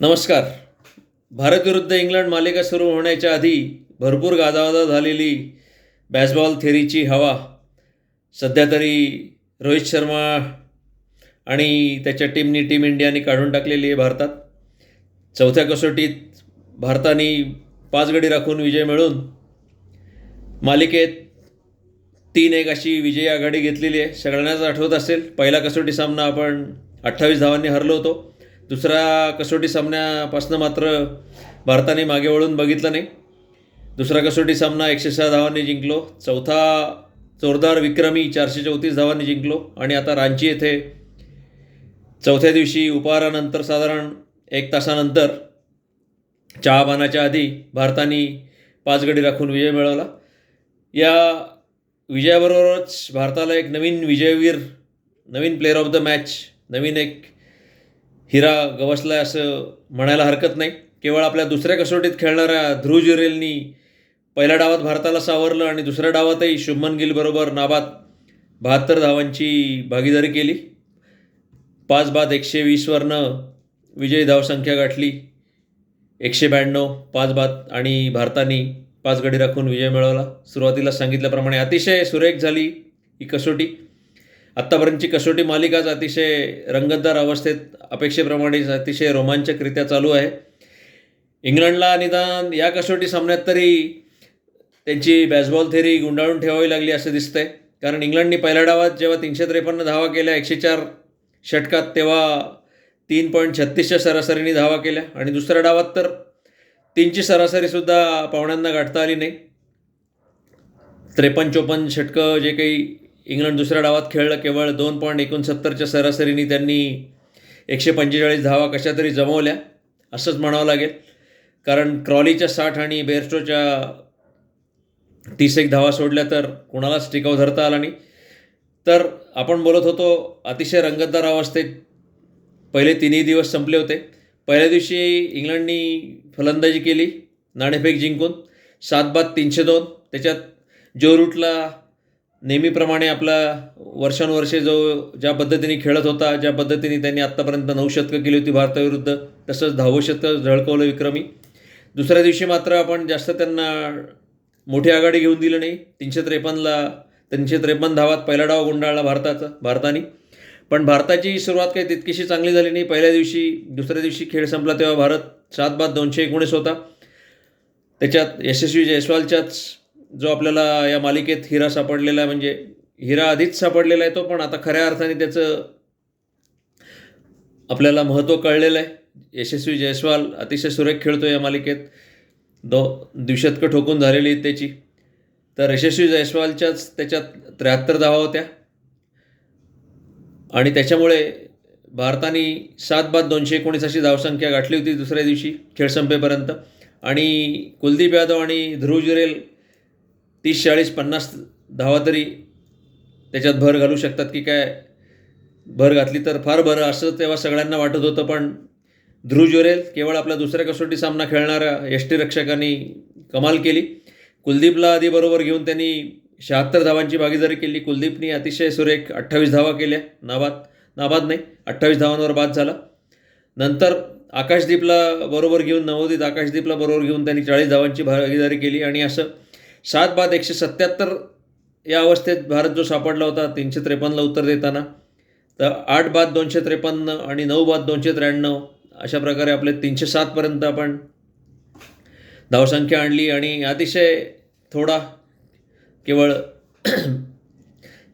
नमस्कार. भारत विरुद्ध इंग्लंड मालिका सुरू होण्याच्या आधी भरपूर गाजावाजा झालेली बॅसबॉल थेरीची हवा. सध्या तरी रोहित शर्मा आणि त्याच्या टीमनी टीम इंडियाने काढून टाकलेली आहे भारतात. चौथ्या कसोटीत भारताने पाच गडी राखून विजय मिळून मालिकेत तीन एक अशी विजयी आघाडी घेतलेली आहे. सगळ्यांनाच आठवत असेल पहिला कसोटी सामना आपण अठ्ठावीस धावांनी हरलो होतो. दुसरा कसोटी सामन्यापासून मात्र भारताने मागे वळून बघितलं नाही. दुसरा कसोटी सामना एकशे सहा धावांनी जिंकलो. चौथा जोरदार विक्रमी चारशे चौतीस धावांनी जिंकलो. आणि आता रांची येथे चौथ्या दिवशी उपहारानंतर साधारण एक तासानंतर चहापानाच्या आधी भारताने पाच गडी राखून विजय मिळवला. या विजयाबरोबरच भारताला एक नवीन विजयवीर नवीन प्लेअर ऑफ द मॅच नवीन एक हिरा गवसला असं म्हणायला हरकत नाही. केवळ आपल्या दुसऱ्या कसोटीत खेळणाऱ्या ध्रुव जुरेलनी पहिल्या डावात भारताला सावरलं आणि दुसऱ्या डावातही शुभमन गिलबरोबर नाबाद बहात्तर धावांची भागीदारी केली. पाच बाद एकशे वीसवरनं विजयी धावसंख्या गाठली. एकशे ब्याण्णव पाच बाद आणि भारताने पाच गडी राखून विजय मिळवला. सुरुवातीला सांगितल्याप्रमाणे अतिशय सुरेख झाली ही कसोटी. आत्तापर्यंतची कसोटी मालिकाच अतिशय रंगतदार अवस्थेत अपेक्षेप्रमाणे अतिशय रोमांचकरित्या चालू आहे. इंग्लंडला निदान या कसोटी सामन्यात तरी त्यांची बॅसबॉल थेरी गुंडाळून ठेवावी लागली असं दिसतंय कारण इंग्लंडनी पहिल्या डावात जेव्हा तीनशे त्रेपन्न धावा केल्या एकशे चार षटकात तेव्हा तीन पॉईंट छत्तीसच्या सरासरीने धावा केल्या. आणि दुसऱ्या डावात तर तीनची सरासरीसुद्धा पाहुण्यांना गाठता आली नाही. त्रेपन्न चोपन्न षटकं जे काही इंग्लंड दुसऱ्या डावात खेळलं केवळ दोन पॉईंट एकोणसत्तरच्या सरासरीने त्यांनी एकशे पंचेचाळीस धावा कशा तरी जमवल्या असंच म्हणावं लागेल. कारण क्रॉलीच्या साठ आणि बेअरस्टोच्या तीस एक धावा सोडल्या तर कोणालाच टिकाव धरता आला नाही. तर आपण बोलत होतो अतिशय रंगतदार अवस्थेत पहिले तिन्ही दिवस संपले होते. पहिल्या दिवशी इंग्लंडनी फलंदाजी केली नाणेफेक जिंकून सात बाद तीनशे दोन. त्याच्यात जो रूटला नेहमीप्रमाणे आपला वर्षानुवर्षे जो ज्या पद्धतीने खेळत होता ज्या पद्धतीने त्यांनी आत्तापर्यंत नऊ शतकं केली होती भारताविरुद्ध तसंच दहावं शतक झळकवलं विक्रमी. दुसऱ्या दिवशी मात्र आपण जास्त त्यांना मोठी आघाडी घेऊन दिली नाही. तीनशे त्रेपन्नला तीनशे त्रेपन्न धावात पहिला डाव गुंडाळला भारताचा भारताने. पण भारताची सुरुवात काही तितकीशी चांगली झाली नाही. पहिल्या दिवशी दुसऱ्या दिवशी खेळ संपला तेव्हा भारत सात बाद दोनशे एकोणीस होता. त्याच्यात यशस्वी जयस्वालच्याच जो आपल्याला या मालिकेत हिरा सापडलेला आहे म्हणजे हिरा आधीच सापडलेला आहे तो पण आता खऱ्या अर्थाने त्याचं आपल्याला महत्त्व कळलेलं आहे. यशस्वी जयस्वाल अतिशय सुरेख खेळतो या मालिकेत. दो द्विशतकं ठोकून झालेली आहेत त्याची. तर यशस्वी जयस्वालच्याच त्याच्यात त्र्याहत्तर धावा होत्या. आणि त्याच्यामुळे भारताने सात बाद दोनशे एकोणीस अशी धावसंख्या गाठली होती दुसऱ्या दिवशी खेळ संपेपर्यंत. आणि कुलदीप यादव आणि ध्रुव जुरेल तीस चाळीस पन्नास धावा तरी त्याच्यात भर घालू शकतात की काय? भर घातली तर फार बरं. असं तेव्हा सगळ्यांना वाटत होतं पण ध्रुव जोरेल केवळ आपला दुसऱ्या कसोटी सामना खेळणाऱ्या यष्टीरक्षकांनी कमाल केली. कुलदीपला आधी बरोबर घेऊन त्यांनी शहात्तर धावांची भागीदारी केली. कुलदीपनी अतिशय सुरेख अठ्ठावीस धावा केल्या. नाबाद नाबाद नाही अठ्ठावीस धावांवर बाद झाला. नंतर आकाशदीपला बरोबर घेऊन नवोदित आकाशदीपला बरोबर घेऊन त्यांनी चाळीस धावांची भागीदारी केली आणि असं सात बाद एकशे सत्याहत्तर या अवस्थेत भारत जो सापडला होता तीनशे त्रेपन्नला उत्तर देताना. तर आठ बाद दोनशे त्रेपन्न आणि नऊ बाद दोनशे त्र्याण्णव अशा प्रकारे आपले तीनशे सातपर्यंत आपण धावसंख्या आणली आणि अतिशय थोडा केवळ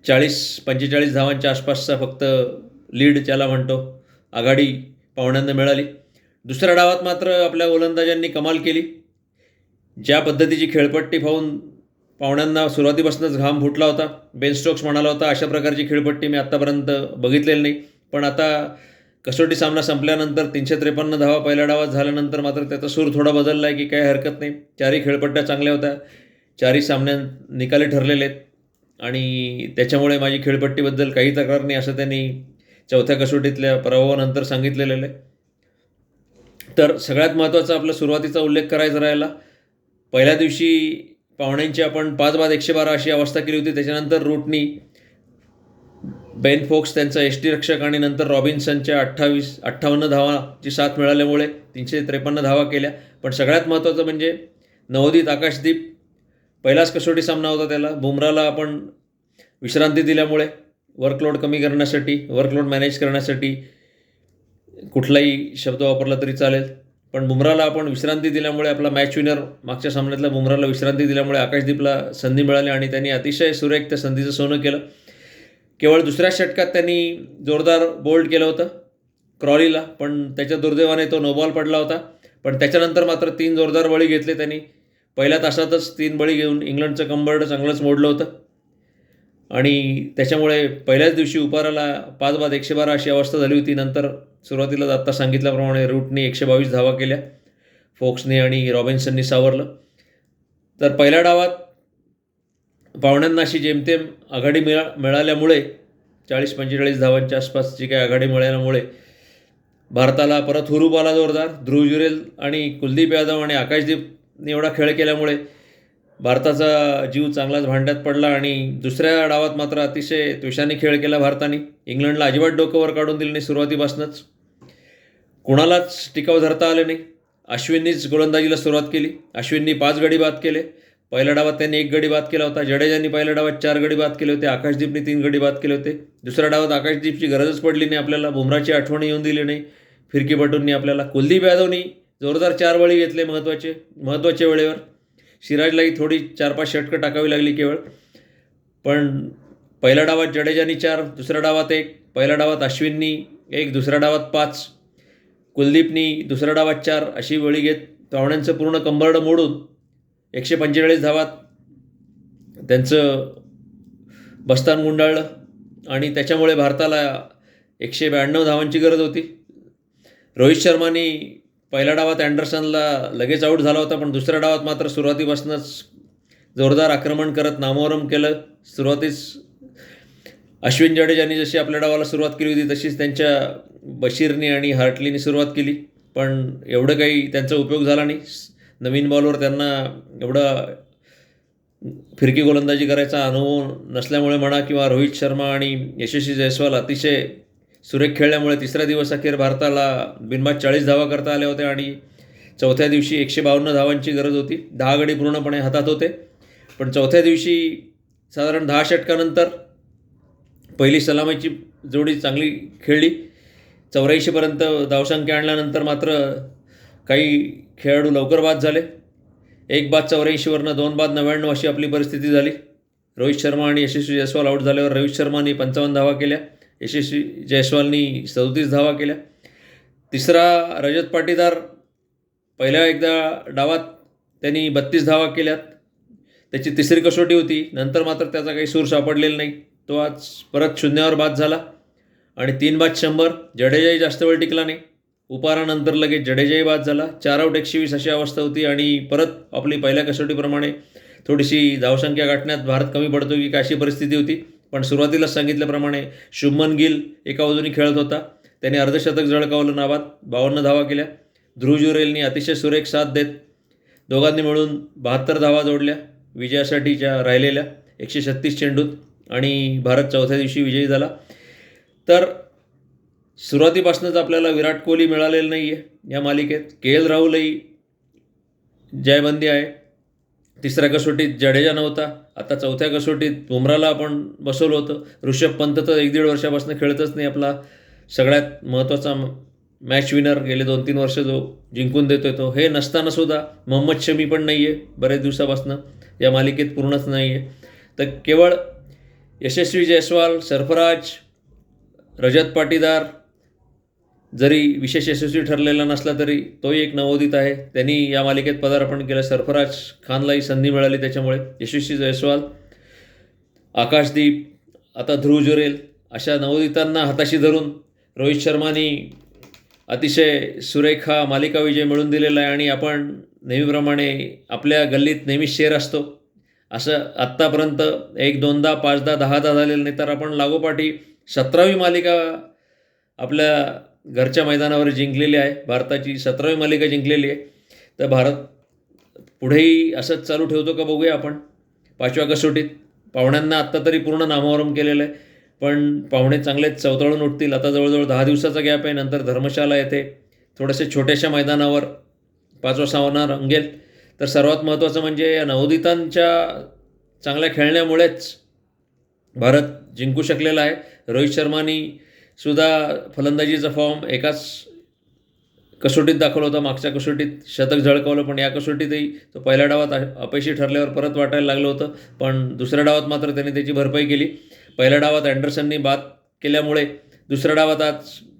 चाळीस पंचेचाळीस धावांच्या आसपासचा फक्त लीड ज्याला म्हणतो आघाडी पाहुण्यांना मिळाली. दुसऱ्या डावात मात्र आपल्या गोलंदाजांनी कमाल केली. ज्या पद्धतीची खेळपट्टी पाहून पाहुण्यांना सुरुवातीपासूनच घाम फुटला होता बेन स्टोक्स म्हणाला होता अशा प्रकारची खेळपट्टी मी आत्तापर्यंत बघितलेली नाही. पण आता कसोटी सामना संपल्यानंतर तीनशे त्रेपन्न धावा पहिल्या डावात झाल्यानंतर मात्र त्याचा सूर थोडा बदलला आहे की काही हरकत नाही. चारही खेळपट्ट्या चांगल्या होत्या. चारही सामन्या निकाली ठरलेले आहेत. आणि त्याच्यामुळे माझी खेळपट्टीबद्दल काही तक्रार नाही असं त्यांनी चौथ्या कसोटीतल्या पराभवानंतर सांगितलेलं आहे. तर सगळ्यात महत्त्वाचा आपला सुरुवातीचा उल्लेख करायचा राहिला पहिल्या दिवशी पाहुण्यांची आपण पाच बाद एकशे बारा अशी अवस्था केली होती. त्याच्यानंतर रूटनी बेन फोक्स त्यांचा एश टी रक्षक आणि नंतर रॉबिन्सनच्या अठ्ठावीस अठ्ठावन्न धावाची साथ मिळाल्यामुळे तीनशे त्रेपन्न धावा केल्या. पण सगळ्यात महत्त्वाचं म्हणजे नवोदित आकाशदीप पहिलाच कसोटी सामना होता त्याला. बुमराला आपण विश्रांती दिल्यामुळे वर्कलोड कमी करण्यासाठी वर्कलोड मॅनेज करण्यासाठी कुठलाही शब्द वापरला तरी चालेल. पण बुमराला आपण विश्रांती दिल्यामुळे आपला मॅच विनर मागच्या सामन्यातला बुमराला विश्रांती दिल्यामुळे आकाशदीपला संधी मिळाली आणि त्यांनी अतिशय सुरेख त्या संधीचं सोनं केलं. केवळ दुसऱ्या षटकात त्यांनी जोरदार बोल्ड केलं होतं क्रॉलीला पण त्याच्या दुर्दैवाने तो नोबॉल पडला होता. पण त्याच्यानंतर मात्र तीन जोरदार बळी घेतले त्यांनी. पहिल्या तासातच तीन बळी घेऊन इंग्लंडचं कंबर्ड चांगलंच मोडलं होतं. आणि त्याच्यामुळे पहिल्याच दिवशी उपाराला पाच बाद एकशे बारा अशी अवस्था झाली होती. नंतर सुरुवातीलाच आत्ता सांगितल्याप्रमाणे रूटने एकशे बावीस धावा केल्या. फोक्सने आणि रॉबिन्सननी सावरलं. तर पहिल्या डावात पाहुण्यांना अशी जेमतेम आघाडी मिळा मिळाल्यामुळे चाळीस पंचेचाळीस धावांच्या आसपासची काही आघाडी मिळाल्यामुळे भारताला परत हुरूप आला जोरदार. ध्रुव जुरेल आणि कुलदीप यादव आणि आकाशदीपने एवढा खेळ केल्यामुळे भारताचा जीव चांगलाच भांड्यात पडला आणि दुसऱ्या डावात मात्र अतिशय त्विषाने खेळ केला भारताने. इंग्लंडला अजिबात डोकं वर काढून दिलं नाही सुरुवातीपासूनच. कुणालाच टिकाव धरता आले नाही. अश्विननीच गोलंदाजीला सुरुवात केली. अश्विननी पाच गडी बाद केले. पहिल्या डावात त्यांनी एक गडी बाद केला होता. जडेजांनी पहिल्या डावात चार गडी बाद केले होते. आकाशदीपने तीन गडी बाद केले होते. दुसऱ्या डावात आकाशदीपची गरजच पडली नाही. आपल्याला बुमराची आठवण येऊन दिली नाही. फिरकीपटूंनी आपल्याला कुलदीप यादवनी जोरदार चार बळी घेतले महत्त्वाचे महत्त्वाच्या वेळेवर. सिराजलाही थोडी चार पाच षटकं टाकावी लागली केवळ. पण पहिल्या डावात जडेजानी चार दुसऱ्या डावात एक पहिल्या डावात अश्विननी एक दुसऱ्या डावात पाच कुलदीपनी दुसऱ्या डावात चार अशी बळी घेत पाहुण्यांचं पूर्ण कंबरडं मोडून एकशे पंचेचाळीस धावात त्यांचं बस्तान गुंडाळलं आणि त्याच्यामुळे भारताला एकशे ब्याण्णव धावांची गरज होती. रोहित शर्मानी पहिल्या डावात अँडरसनला लगेच आऊट झाला होता पण दुसऱ्या डावात मात्र सुरुवातीपासूनच जोरदार आक्रमण करत नामोहरम केलं. सुरुवातीस अश्विन जडेजाने जशी आपल्या डावाला सुरुवात केली होती तशीच त्यांच्या बशीरनी आणि हार्टलीनी सुरुवात केली. पण एवढं काही त्यांचा उपयोग झाला नाही. नवीन बॉलवर त्यांना एवढा फिरकी गोलंदाजी करायचा अनुभव नसल्यामुळे म्हणा किंवा रोहित शर्मा आणि यशस्वी जयस्वाल अतिशय सुरेख खेळल्यामुळे तिसऱ्या दिवस अखेर भारताला बिनबाद चाळीस धावा करता आल्या होत्या आणि चौथ्या दिवशी एकशे बावन्न धावांची गरज होती. दहा गडी पूर्णपणे हातात होते. पण चौथ्या दिवशी साधारण दहा षटकानंतर पहिली सलामीची जोडी चांगली खेळली. चौऱ्याऐंशीपर्यंत धावसंख्या आणल्यानंतर मात्र काही खेळाडू लवकर बाद झाले. एक बाद चौऱ्याऐंशीवरनं दोन बाद नव्याण्णव अशी आपली परिस्थिती झाली. रोहित शर्मा आणि यशस्वी जयस्वाल आऊट झाल्यावर रोहित शर्मानी पंचावन्न धावा केल्या. यशस्वी जयस्वालनी सदतीस धावा केल्या. तिसरा रजत पाटीदार पहिल्या एकदा डावात त्यांनी बत्तीस धावा केल्यात. त्याची तिसरी कसोटी होती. नंतर मात्र त्याचा काही सूर सापडलेला नाही. तो आज परत शून्यावर बाद झाला. आणि तीन बाद शंभर. जडेजाही जास्त वेळ टिकला नाही. उपारानंतर लगेच जडेजाही बाद झाला. चार आऊट एकशे वीस अशी अवस्था होती आणि परत आपली पहिल्या कसोटीप्रमाणे थोडीशी धावसंख्या गाठण्यात भारत कमी पडतो की अशी परिस्थिती होती. पण सुरुवातीला सांगितल्याप्रमाणे शुभमन गिल एका बाजूनी खेळत होता. त्याने अर्धशतक झळकावलं नावात बावन्न धावा केल्या. ध्रुव जुरेलनी अतिशय सुरेख साथ देत दोघांनी मिळून बहात्तर धावा जोडल्या विजयासाठीच्या राहिलेल्या एकशे छत्तीस चेंडूत आणि भारत चौथ्या दिवशी विजयी झाला. तर सुरुवातीपासूनच आपल्याला विराट कोहली मिळालेलं नाही आहे या मालिकेत. के एल राहुलही जयबंदी आहे. तिसऱ्या कसोटीत जडेजा नव्हता आता चौथ्या कसोटीत बुमराला आपण बसवलं होतं. ऋषभ पंत तर एक दीड वर्षापासून खेळतच नाही आपला. सगळ्यात महत्त्वाचा मॅच विनर गेले दोन तीन वर्ष जो जिंकून देतो तो. हे नसताना सुद्धा मोहम्मद शमी पण नाही आहे बरेच दिवसापासून या मालिकेत पूर्णच नाही आहे तर केवळ यशस्वी जयस्वाल सरफराज रजत पाटीदार जरी विशेष यशस्वी ठरलेला नसला तरी तोही एक नवोदित आहे. त्यांनी या मालिकेत पदार्पण केलं. सरफराज खानलाही संधी मिळाली त्याच्यामुळे. यशस्वी जयस्वाल आकाशदीप आता ध्रुव जुरेल अशा नवोदितांना हाताशी धरून रोहित शर्मानी अतिशय सुरेखा मालिका विजय मिळून दिलेला आहे आणि आपण नेहमीप्रमाणे आपल्या गल्लीत नेहमी शेर असतो. असं आत्तापर्यंत एक दोनदा पाचदा दहादा झालेलं नाही. तर आपण लागोपाठी सतरावी मालिका आपल्या घरच्या मैदानावर जिंकलेली आहे. भारताची सतरावी मालिका जिंकलेली आहे. तर भारत पुढेही असंच चालू ठेवतो का बघूया आपण. पाचव्या कसोटीत पाहुण्यांना आत्ता तरी पूर्ण नामोहरम केलेलं आहे. पण पाहुणे चांगलेच चवताळून उठतील. आता जवळजवळ दहा दिवसाचा गॅप आहे. नंतर धर्मशाला येते. थोडेसे छोट्याशा मैदानावर पाचवा सामना रंगेल. तर सर्वात महत्त्वाचं म्हणजे या नवोदितांच्या चांगल्या खेळण्यामुळेच भारत जिंकू शकलेला आहे. रोहित शर्मानी सुद्धा फलंदाजीचा फॉर्म एकाच कसोटीत दाखवला होता मागच्या कसोटीत शतक झळकावलं पण या कसोटीतही तो पहिल्या डावात अपयशी ठरल्यावर परत वाटायला लागलं होतं पण दुसऱ्या डावात मात्र त्याने त्याची भरपाई केली. पहिल्या डावात अँडरसननी बाद केल्यामुळे दुसऱ्या डावात आज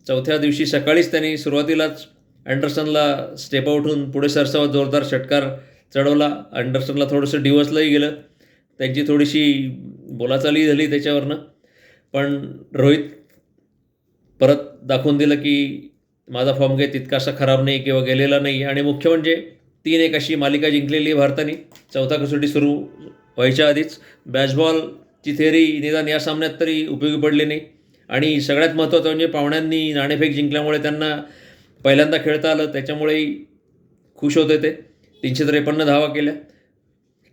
चौथ्या दिवशी सकाळीच त्यांनी सुरुवातीलाच अँडरसनला स्टेप उठून पुढे सरसावत जोरदार षटकार चढवला. अँडरसनला थोडंसं डिवसलंही गेलं. त्यांची थोडीशी बोलाचाली झाली त्याच्यावरनं. पण रोहित परत दाखवून दिलं की माझा फॉर्म काही तितकासा खराब नाही किंवा गेलेला नाही. आणि मुख्य म्हणजे तीन एक अशी मालिका जिंकलेली आहे भारताने. चौथा कसोटी सुरू व्हायच्या आधीच. बॅसबॉलची थेअरी निदान या सामन्यात तरी उपयोगी पडली नाही. आणि सगळ्यात महत्त्वाचं म्हणजे पाहुण्यांनी नाणेफेक जिंकल्यामुळे त्यांना पहिल्यांदा खेळता आलं. त्याच्यामुळेही खुश होते ते. तीनशे त्रेपन्न धावा केल्या.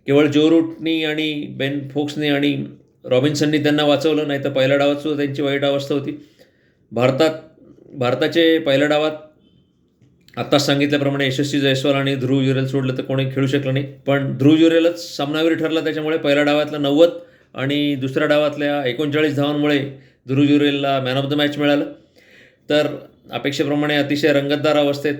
केवळ जो रूटनी आणि बेन फोक्सनी आणि रॉबिन्सननी त्यांना वाचवलं नाही तर पहिल्या डावात सुद्धा त्यांची वाईट अवस्था होती. भारतात भारताचे पहिल्या डावात आत्ताच सांगितल्याप्रमाणे यशस्वी जयस्वाल आणि ध्रुव युरेल सोडलं तर कोणी खेळू शकलं नाही. पण ध्रुव युरेलच सामनावीर ठरला त्याच्यामुळे पहिल्या डावातला नव्वद आणि दुसऱ्या डावातल्या एकोणचाळीस धावांमुळे ध्रुव युरेलला मॅन ऑफ द मॅच मिळालं. तर अपेक्षेप्रमाणे अतिशय रंगतदार अवस्थेत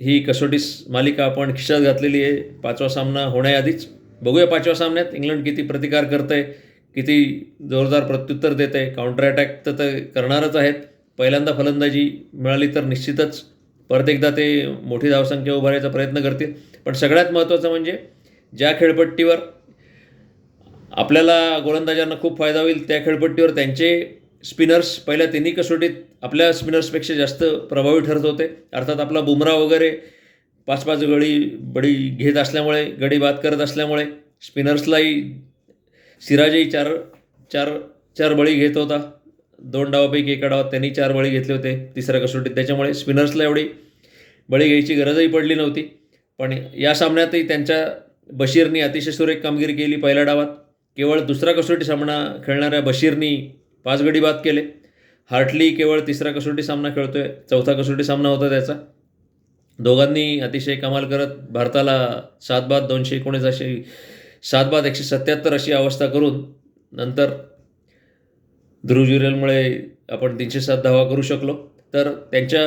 ही कसोटी मालिका आपण खिशात घातलेली आहे. पाचवा सामना होण्याआधीच. बघूया पाचव्या सामन्यात इंग्लंड किती प्रतिकार करतं आहे किती जोरदार प्रत्युत्तर देत आहे. काउंटर अटॅक तर ते करणारच आहेत. पहिल्यांदा फलंदाजी मिळाली तर निश्चितच परत एकदा ते मोठी धावसंख्या उभारायचा प्रयत्न करतील. पण सगळ्यात महत्त्वाचं म्हणजे ज्या खेळपट्टीवर आपल्याला गोलंदाजांना खूप फायदा होईल त्या खेळपट्टीवर त्यांचे स्पिनर्स पहिल्या तिन्ही कसोटीत आपल्या स्पिनर्सपेक्षा जास्त प्रभावी ठरत होते. अर्थात आपला बुमरा वगैरे पाच पाच गडी बडी घेत असल्यामुळे गडी बाद करत असल्यामुळे स्पिनर्सलाही सिराजही चार चार चार बळी घेत होता. दोन डावापैकी एका डावात त्यांनी चार बळी घेतले होते तिसऱ्या कसोटीत. त्याच्यामुळे स्पिनर्सला एवढी बळी घ्यायची गरजही पडली नव्हती. पण या सामन्यातही त्यांच्या बशीरनी अतिशय सुरेख कामगिरी केली पहिल्या डावात. केवळ दुसरा कसोटी सामना खेळणाऱ्या बशीरनी पाच गडी बाद केले. हार्टली केवळ तिसरा कसोटी सामना खेळतोय चौथा कसोटी सामना होता त्याचा. दोघांनी अतिशय कमाल करत भारताला सात बाद दोनशे एकोणीस अशी सात बाद एकशे सत्याहत्तर अशी अवस्था करून नंतर ध्रुजुरेलमुळे आपण तीनशे सात धावा करू शकलो. तर त्यांच्या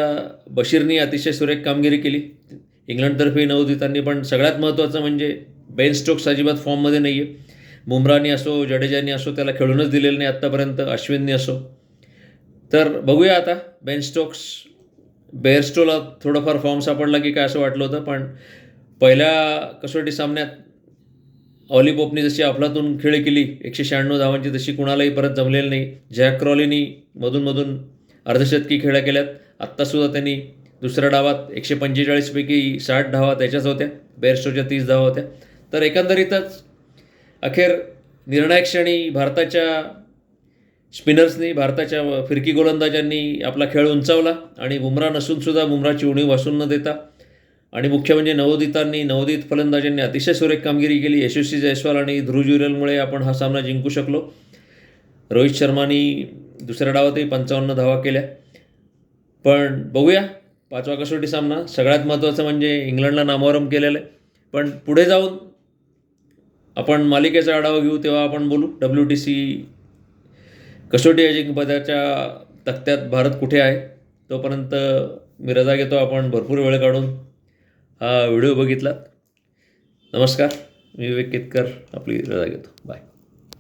बशीरनी अतिशय सुरेख कामगिरी केली. इंग्लंडतर्फे नवोदितांनी पण सगळ्यात महत्त्वाचं म्हणजे बेन स्टोक्स अजिबात फॉर्ममध्ये नाही आहे बुमरानी असो जडेजानी असो त्याला खेळूनच दिलेलं नाही आत्तापर्यंत अश्विननी असो. तर बघूया आता बेन स्टोक्स बेअरस्टोला थोडंफार फॉर्म सापडला की काय असं वाटलं होतं पण पहिल्या कसोटी सामन्यात ऑली पोपने जशी अफलातून खेळ केली एकशे शहाण्णव धावांची तशी कुणालाही परत जमलेली नाही. जॅक क्रॉलीनी मधून अर्धशतकी खेळ्या केल्यात. आत्तासुद्धा त्यांनी दुसऱ्या डावात एकशे पंचेचाळीसपैकी साठ धावा त्याच्याच होत्या. बेअरस्टोच्या तीस धावा होत्या. तर एकंदरीतच अखेर निर्णायक क्षणी भारताच्या स्पिनर्सनी भारताच्या फिरकी गोलंदाजांनी आपला खेळ उंचावला आणि बुमरा नसूनसुद्धा बुमराची उणीव वासून न देता आणि मुख्य म्हणजे नवोदितांनी नवोदित फलंदाजांनी अतिशय सुरेख कामगिरी केली. यशस्वी जयस्वाल आणि ध्रुव जुरेलमुळे आपण हा सामना जिंकू शकलो. रोहित शर्मानी दुसऱ्या डावातही पंचावन्न धावा केल्या. पण बघूया पाचवा कसोटी सामना. सगळ्यात महत्त्वाचं म्हणजे इंग्लंडला नामोहरम केलेलं आहे. पण पुढे जाऊन आपण मालिकेचा आढावा घेऊ तेव्हा आपण बोलू. डब्ल्यू टी सी कसोटी अजिंक्यपदाच्या तक्त्यात भारत कुठे आहे? तोपर्यंत मी रजा घेतो आपण. भरपूर वेळ काढून. हा व्हिडिओ बघितलात नमस्कार मी विवेक केतकर आपली रजा घेतो. बाय